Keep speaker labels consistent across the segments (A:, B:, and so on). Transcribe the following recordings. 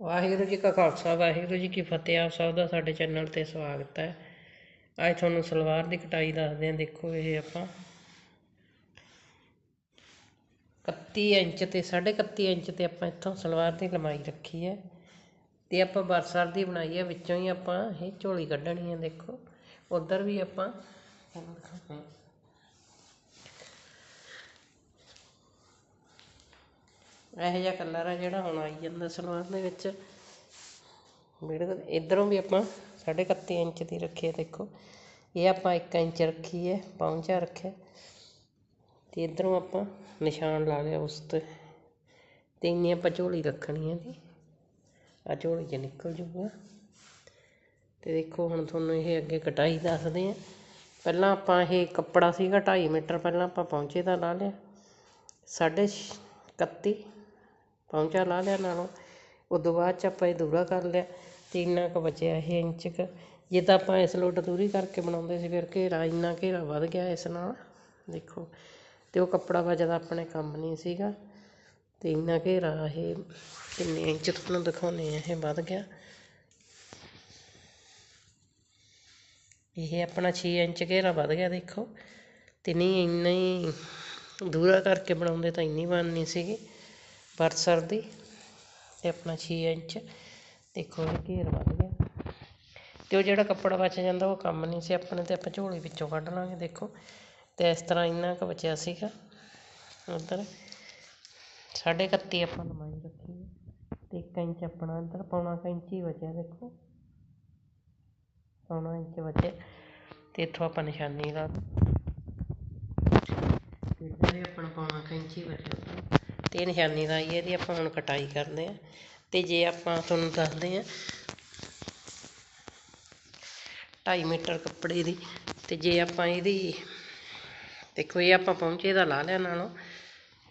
A: ਵਾਹਿਗੁਰੂ ਜੀ ਕਾ ਖਾਲਸਾ, ਵਾਹਿਗੁਰੂ ਜੀ ਕੀ ਫਤਿਹ। ਆਪ ਸਭ ਦਾ ਸਾਡੇ ਚੈਨਲ ਤੇ ਸਵਾਗਤ ਹੈ। ਅੱਜ ਤੁਹਾਨੂੰ ਸਲਵਾਰ ਦੀ ਕਟਾਈ ਦੱਸਦੇ ਹਾਂ। ਦੇਖੋ ਇਹ ਆਪਾਂ 31 ਇੰਚ ਤੇ 31.5 ਇੰਚ ਤੇ ਆਪਾਂ ਇੱਥੋਂ ਸਲਵਾਰ ਦੀ ਲੰਬਾਈ ਰੱਖੀ ਹੈ ਤੇ ਆਪਾਂ ਬਰਸਰ ਦੀ ਬਣਾਈ ਹੈ। ਵਿੱਚੋਂ ਹੀ ਆਪਾਂ ਇਹ ਝੋਲੀ ਕੱਢਣੀ ਹੈ। ਦੇਖੋ, ਉਧਰ ਵੀ ਆਪਾਂ ਤੁਹਾਨੂੰ ਦਿਖਾਉਂਦੇ ਹਾਂ। ਇਹੋ ਜਿਹਾ ਕਲਰ ਆ ਜਿਹੜਾ ਹੁਣ ਆਈ ਜਾਂਦਾ ਸਲਵਾਰ ਦੇ ਵਿੱਚ। ਬਿਲਕੁਲ ਇਧਰੋਂ ਵੀ ਆਪਾਂ 31 ਇੰਚ ਦੀ ਰੱਖੀ ਹੈ ਦੇਖੋ। ਇਹ ਆਪਾਂ 1 ਇੰਚ ਰੱਖੀ ਹੈ ਪੌਂਚਾ ਰੱਖਿਆ। ਤੇ ਇਧਰੋਂ ਆਪਾਂ ਨਿਸ਼ਾਨ ਲਾ ਲਿਆ ਉਸ ਤੇ। ਤੇ ਇੰਨੀ ਆਪਾਂ ਝੋਲੀ ਰੱਖਣੀ ਹੈ ਜੀ। ਆ ਝੋਲੀ 'ਚ ਨਿਕਲ ਜੂਗਾ। ਤੇ ਦੇਖੋ ਹੁਣ ਤੁਹਾਨੂੰ ਇਹ ਅੱਗੇ ਕਟਾਈ ਦੱਸਦੇ ਆ। ਪਹਿਲਾਂ ਆਪਾਂ ਇਹ ਕੱਪੜਾ ਸੀਗਾ 2.5 ਮੀਟਰ ਪਹਿਲਾਂ ਆਪਾਂ ਪੌਂਚੇ ਦਾ ਲਾ ਲਿਆ। ਸਾਢੇ ਛ- 31 ਪੌਂਚਾ ਲਾ ਲਿਆ ਨਾਲੋਂ। ਉਦੋਂ ਬਾਅਦ ਚ ਆਪਾਂ ਇਹ ਦੂਰਾ ਕਰ ਲਿਆ ਅਤੇ ਇੰਨਾ ਕੁ ਬਚਿਆ ਇਹ ਇੰਚ ਕੁ। ਜੇ ਤਾਂ ਆਪਾਂ ਇਸ ਲੋਟ ਦੂਰੀ ਕਰਕੇ ਬਣਾਉਂਦੇ ਸੀ ਫਿਰ ਘੇਰਾ, ਇੰਨਾ ਘੇਰਾ ਵੱਧ ਗਿਆ ਇਸ ਨਾਲ। ਦੇਖੋ ਅਤੇ ਉਹ ਕੱਪੜਾ ਬਚਦਾ ਆਪਣੇ ਕੰਮ ਨਹੀਂ ਸੀਗਾ ਅਤੇ ਇੰਨਾ ਘੇਰਾ ਇਹ ਕਿੰਨੇ ਇੰਚ ਤੁਹਾਨੂੰ ਦਿਖਾਉਂਦੇ ਹਾਂ ਇਹ ਵੱਧ ਗਿਆ। ਇਹ ਆਪਣਾ 6 ਇੰਚ ਘੇਰਾ ਵੱਧ ਗਿਆ, ਦੇਖੋ। ਤੇ ਨਹੀਂ, ਇੰਨਾ ਹੀ ਦੂਰਾ ਕਰਕੇ ਬਣਾਉਂਦੇ ਤਾਂ ਇੰਨੀ ਬਣਨੀ ਸੀਗੀ। ਬਰਸਰ ਦੀ ਅਤੇ ਆਪਣਾ ਛੇ ਇੰਚ। ਦੇਖੋ ਇਹ ਘੇਰ ਵੱਧ ਗਿਆ। ਅਤੇ ਉਹ ਜਿਹੜਾ ਕੱਪੜਾ ਬਚ ਜਾਂਦਾ, ਉਹ ਕੰਮ ਨਹੀਂ ਸੀ ਆਪਣੇ ਤੇ, ਆਪਾਂ ਝੋਲੀ ਵਿੱਚੋਂ ਕੱਢ ਲਾਂਗੇ, ਦੇਖੋ। ਅਤੇ ਇਸ ਤਰ੍ਹਾਂ ਇੰਨਾ ਕੁ ਬਚਿਆ ਸੀਗਾ, ਉੱਧਰ। ਸਾਢੇ 31 ਆਪਾਂ ਲੰਬਾਈ ਰੱਖੀ ਹੈ, ਤੇ 1 ਇੰਚ ਆਪਣਾ ਇੱਧਰ, ਪੌਣਾ ਕੁ ਇੰਚ ਹੀ ਬਚਿਆ, ਦੇਖੋ। ਪੌਣਾ ਇੰਚ ਬਚਿਆ। ਅਤੇ ਇੱਥੋਂ ਆਪਾਂ ਨਿਸ਼ਾਨੀ ਲਾ ਤੇ ਇੱਧਰ ਵੀ ਆਪਣਾ ਪੌਣਾ ਕੁ ਇੰਚ ਹੀ ਬਚਿਆ। ਤੇ ਇਹ ਨਿਸ਼ਾਨੀ ਲਾਈ ਹੈ, ਇਹਦੀ ਆਪਾਂ ਹੁਣ ਕਟਾਈ ਕਰਦੇ ਹਾਂ। ਤੇ ਜੇ ਆਪਾਂ ਤੁਹਾਨੂੰ ਦੱਸਦੇ ਹਾਂ 2.5 ਮੀਟਰ ਕੱਪੜੇ ਦੀ, ਤੇ ਜੇ ਆਪਾਂ ਇਹਦੀ, ਦੇਖੋ ਇਹ ਆਪਾਂ ਪਹੁੰਚੇ ਦਾ ਲਾ ਲਿਆ ਨਾਲੋਂ,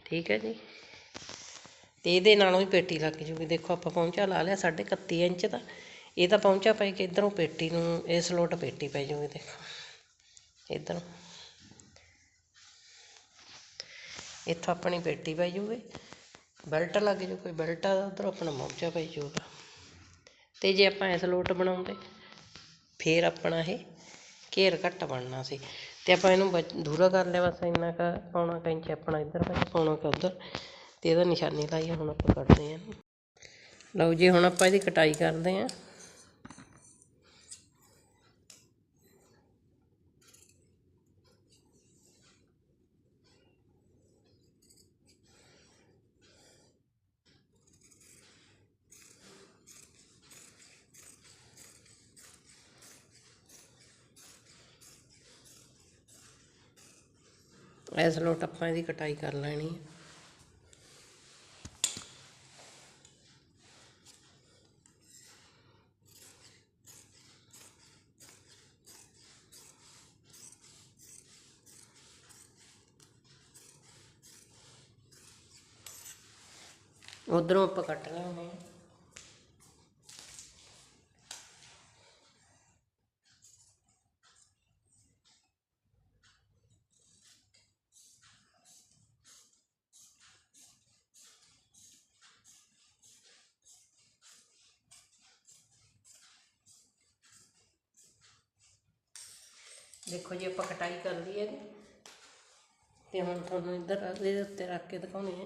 A: ਠੀਕ ਹੈ ਜੀ। ਤੇ ਇਹਦੇ ਨਾਲੋਂ ਵੀ ਪੇਟੀ ਲੱਗ ਜੂਗੀ। ਦੇਖੋ ਆਪਾਂ ਪਹੁੰਚਾ ਲਾ ਲਿਆ 31 ਇੰਚ ਦਾ। ਇਹ ਤਾਂ ਪਹੁੰਚਾ ਪੈ ਕੇ ਇਧਰੋਂ ਪੇਟੀ ਨੂੰ ਇਸ ਲੋਟ ਪੇਟੀ ਪੈ ਜੂਗੀ, ਦੇਖੋ। ਇਧਰੋਂ। ਇੱਥੋਂ ਆਪਣੀ ਪੇਟੀ ਪੈ ਜਾਊਗੀ ਬੈਲਟ ਲੱਗ ਜਾਊ ਕੋਈ ਬੈਲਟ ਆ ਉੱਧਰੋਂ ਆਪਣਾ ਮੋਚਾ ਪੈ ਜਾਊਗਾ ਅਤੇ ਜੇ ਆਪਾਂ ਇਸ ਲੋਟ ਬਣਾਉਂਦੇ, ਫਿਰ ਆਪਣਾ ਇਹ ਘੇਰ ਘੱਟ ਬਣਨਾ ਸੀ। ਅਤੇ ਆਪਾਂ ਇਹਨੂੰ ਬਚ- ਦੂਰਾ ਕਰ ਲਿਆ, ਬਸ ਇੰਨਾ ਕੁ ਪਾਉਣਾ ਕੁ ਆਪਣਾ ਇੱਧਰ ਪੈ ਪੌਣਾ ਕੁ ਉੱਧਰ। ਅਤੇ ਇਹਦਾ ਨਿਸ਼ਾਨੀ ਲਾਈ, ਹੁਣ ਆਪਾਂ ਕੱਢਦੇ ਹਾਂ ਇਹਨੂੰ। ਲਓ ਜੀ, ਹੁਣ ਆਪਾਂ ਇਹਦੀ ਕਟਾਈ ਕਰਦੇ ਹਾਂ। ਇਸ ਲੋਟ ਆਪਾਂ ਇਹਦੀ ਕਟਾਈ ਕਰ ਲੈਣੀ ਹੈ। ਉਧਰੋਂ ਆਪਾਂ ਕੱਟ ਲੈਣੇ ਦੇਖੋ ਜੀ, ਆਪਾਂ ਕਟਾਈ ਕਰ ਲਈ ਹੈ ਤੇ ਹੁਣ ਤੁਹਾਨੂੰ ਇੱਧਰ ਇਹਦੇ ਉੱਤੇ ਰੱਖ ਕੇ ਦਿਖਾਉਣੀ ਹੈ।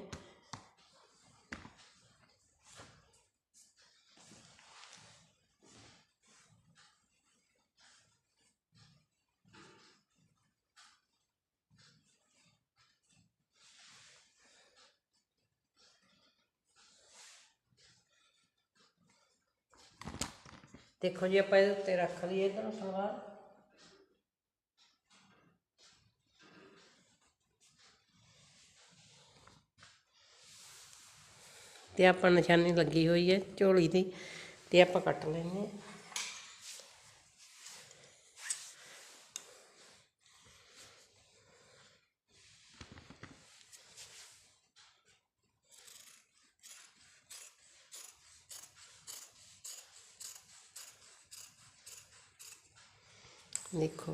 A: ਦੇਖੋ ਜੀ, ਆਪਾਂ ਇਹਦੇ ਉੱਤੇ ਰੱਖ ਲਈਏ ਇੱਧਰੋਂ ਸਲਵਾਰ। ਤੇ ਆਪਾਂ ਨਿਸ਼ਾਨੀ ਲੱਗੀ ਹੋਈ ਹੈ ਝੋਲੀ ਦੀ ਤੇ ਆਪਾਂ ਕੱਟ ਲੈਂਦੇ ਹਾਂ। ਦੇਖੋ,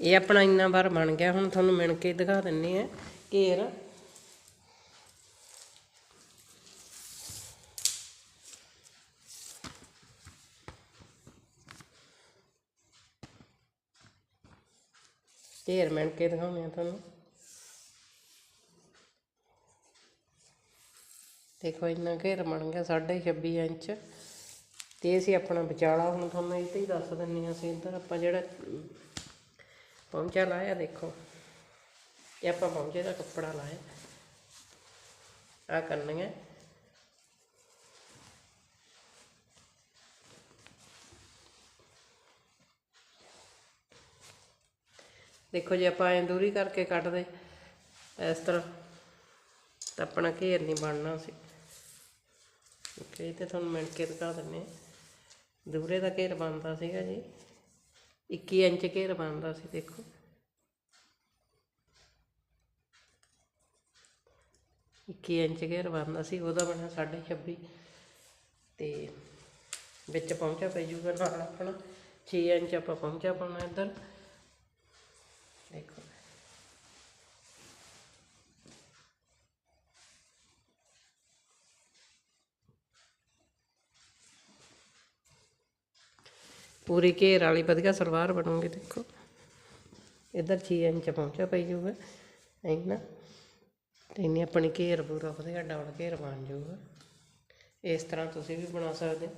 A: ਇਹ ਆਪਣਾ ਇੰਨਾ ਵਾਰ ਬਣ ਗਿਆ, ਹੁਣ ਤੁਹਾਨੂੰ ਮਿਣ ਕੇ ਦਿਖਾ ਦਿੰਨੇ ਆ ਘੇਰ। ਘੇਰ ਮਣ ਕੇ ਦਿਖਾਉਂਦੇ ਆ ਤੁਹਾਨੂੰ। ਦੇਖੋ ਇੰਨਾ ਘੇਰ ਬਣ ਗਿਆ, ਸਾਢੇ 26 ਇੰਚ। ਤੇ ਅਸੀਂ ਆਪਣਾ ਵਿਚਾਲਾ ਹੁਣ ਤੁਹਾਨੂੰ ਇਹ ਤੇ ਹੀ ਦੱਸ ਦਿੰਨੀ ਆ ਅਸੀਂ ਇੱਧਰ ਆਪਾਂ ਜਿਹੜਾ ਪਹੁੰਚਾ ਲਾਇਆ ਦੇਖੋ ਇਹ ਆਪਾਂ ਪਹੁੰਚੇ ਦਾ ਕੱਪੜਾ ਲਾਇਆ। ਆ ਕਰਨੀਆਂ। ਦੇਖੋ ਜੇ ਆਪਾਂ ਐਂ ਦੂਰੀ ਕਰਕੇ ਕੱਟਦੇ ਇਸ ਤਰ੍ਹਾਂ, ਤਾਂ ਆਪਣਾ ਘੇਰ ਨਹੀਂ ਬਣਨਾ ਸੀ ਓਕੇ ਤੇ ਤੁਹਾਨੂੰ ਮਿਣ ਕੇ ਦਿਖਾ ਦਿੰਨੇ ਹਾਂ। ਦੂਰੇ ਦਾ ਘੇਰ ਬਣਦਾ ਸੀਗਾ ਜੀ। 21 ਇੰਚ ਘੇਰ ਬਣਦਾ ਸੀ, ਦੇਖੋ। ਇੱਕੀ ਇੰਚ ਘੇਰ ਬਣਦਾ ਸੀ, ਉਹਦਾ ਬਣਿਆ ਸਾਢੇ 26 ਤੇ ਵਿੱਚ ਪਹੁੰਚਾ ਪੈ ਜੂਗਾ ਨਾਲ ਆਪਣਾ। 6 ਇੰਚ ਆਪਾਂ ਪਹੁੰਚਾ ਪਾਉਣਾ ਇੱਧਰ ਦੇਖੋ ਪੂਰੀ ਘੇਰ ਵਾਲੀ ਵਧੀਆ ਸਲਵਾਰ ਬਣੂਗੀ, ਦੇਖੋ। ਇੱਧਰ 6 ਇੰਚ ਪਹੁੰਚਿਆ ਪਈ ਜਾਊਗਾ ਇੰਨਾ ਤੇ ਇੰਨੀ ਆਪਣੀ ਘੇਰ ਪੂਰਾ ਵਧੀਆ ਡਬਲ ਘੇਰ ਬਣ ਜਾਊਗਾ ਇਸ ਤਰ੍ਹਾਂ ਤੁਸੀਂ ਵੀ ਬਣਾ ਸਕਦੇ।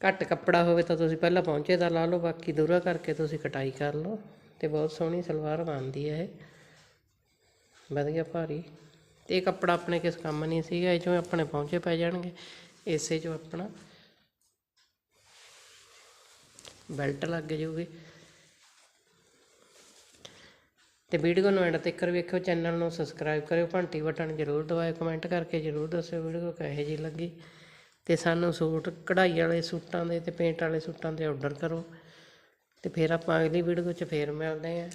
A: ਘੱਟ ਕੱਪੜਾ ਹੋਵੇ ਤਾਂ ਤੁਸੀਂ ਪਹਿਲਾਂ ਪਹੁੰਚੇ ਦਾ ਲਾ ਲਓ, ਬਾਕੀ ਦੂਰਾ ਕਰਕੇ ਤੁਸੀਂ ਕਟਾਈ ਕਰ ਲਓ। ਤੇ ਬਹੁਤ ਸੋਹਣੀ ਸਲਵਾਰ ਬਣਦੀ ਹੈ ਇਹ। ਵਧੀਆ ਭਾਰੀ। ਤੇ ਇਹ ਕੱਪੜਾ ਆਪਣੇ ਕਿਸ ਕੰਮ ਨਹੀਂ ਸੀਗਾ, ਇਹ ਚੋਂ ਆਪਣੇ ਪਹੁੰਚੇ ਪੈ ਜਾਣਗੇ, ਇਸੇ ਚੋਂ ਆਪਣਾ ਬੈਲਟ ਲੱਗ ਜਾਊਗੀ ਤੇ ਵੀਡੀਓ ਨੂੰ ਐਂਡ ਤੱਕ ਵੇਖਿਓ, ਚੈਨਲ ਨੂੰ ਸਬਸਕ੍ਰਾਈਬ ਕਰਿਓ, ਘੰਟੀ ਬਟਨ ਜ਼ਰੂਰ ਦਬਾਇਓ, ਕਮੈਂਟ ਕਰਕੇ ਜ਼ਰੂਰ ਦੱਸਿਓ ਵੀਡੀਓ ਕਿਹੋ ਜਿਹੀ ਲੱਗੀ। ਤੇ ਸਾਨੂੰ ਸੂਟ, ਕਢਾਈ ਵਾਲੇ ਸੂਟਾਂ ਦੇ ਤੇ ਪੇਂਟ ਵਾਲੇ ਸੂਟਾਂ ਦੇ ਆਰਡਰ ਕਰੋ। ਤੇ ਫਿਰ ਆਪਾਂ ਅਗਲੀ ਵੀਡੀਓ 'ਚ ਫੇਰ ਮਿਲਦੇ ਆਂ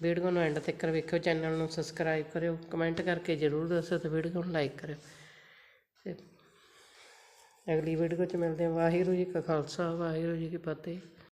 A: ਵੀਡੀਓ ਨੂੰ ਐਂਡ ਤੱਕ ਵੇਖਿਓ, ਚੈਨਲ ਨੂੰ ਸਬਸਕ੍ਰਾਈਬ ਕਰਿਓ, ਕਮੈਂਟ ਕਰਕੇ ਜ਼ਰੂਰ ਦੱਸਿਓ ਤੇ ਵੀਡੀਓ ਨੂੰ ਲਾਈਕ ਕਰਿਓ। ਅਗਲੀ ਵੀਡੀਓ 'ਚ ਮਿਲਦੇ ਹਾਂ। ਵਾਹਿਗੁਰੂ ਜੀ ਕਾ ਖਾਲਸਾ ਵਾਹਿਗੁਰੂ ਜੀ ਕੀ ਫਤਿਹ।